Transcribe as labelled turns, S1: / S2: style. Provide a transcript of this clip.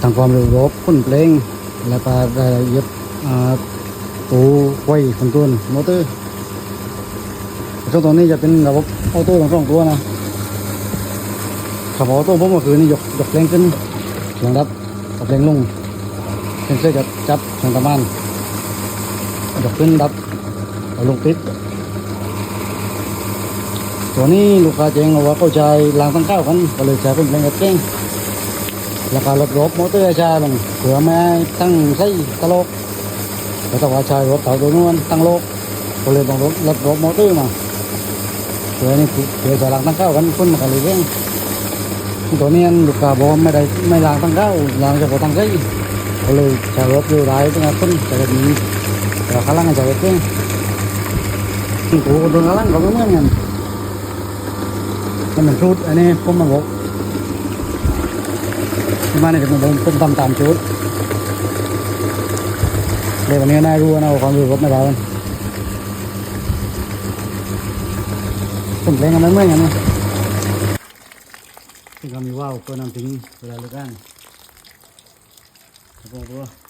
S1: ทางความเร็วรบคุ้นเพลงแล้วก็ได้ยึดอ่าตูไว้คอนโทรลมอเตอร์ช่วงตอนนี้จะเป็นระบบออโต้ทั้งสองตัวนะขับออโต้ผมก็คือนี่ยกยกแรงขึ้นเสียงดับกับแรงลงเซนเซอร์จะจับทางตะมันยกขึ้นดับลงติดตัวนี้ลูกค้าแจ้งว่าเขาใช้รางตั้งเก้ากันก็เลยใช้เป็นแรงกระเก้ง ราคาลดรบมอเตอร์ใช้ลงเผื่อไม่ตั้งไส้ตลกแต่ถ้าว่าใช้รถเต่าตัวนู้นตั้งโลกก็เลยต้องลดลดรบมอเตอร์มาเผื่อนี่เผื่อใช้างตั้งเก้ากันคนมากันเลยเก้งตัวนี้ลูกค้าบอกว่าไม่ได้ไม่รางตั้งเก้ารางเฉพาะตั้งไส้ก็เลยใช้รถเร็วร้ายตั้งแต่ต้นแต่แบบนี้แต่ข้างล่างใช้เก้งที่ตัวคนข้างล่างก็ไม่เหมือนกันมันเหมือนชุดอันนี้ผมมาบอก มาเนี่ยผมผมทำตามชุดเดี๋ยววันนี้น่ารู้นะว่าความรู้รถไม่ได้ผมเพลงกันไม่เมือนกันนะที่เขามีว่าวเพื่อนำทิ้งเวลาเลิกงานครับผม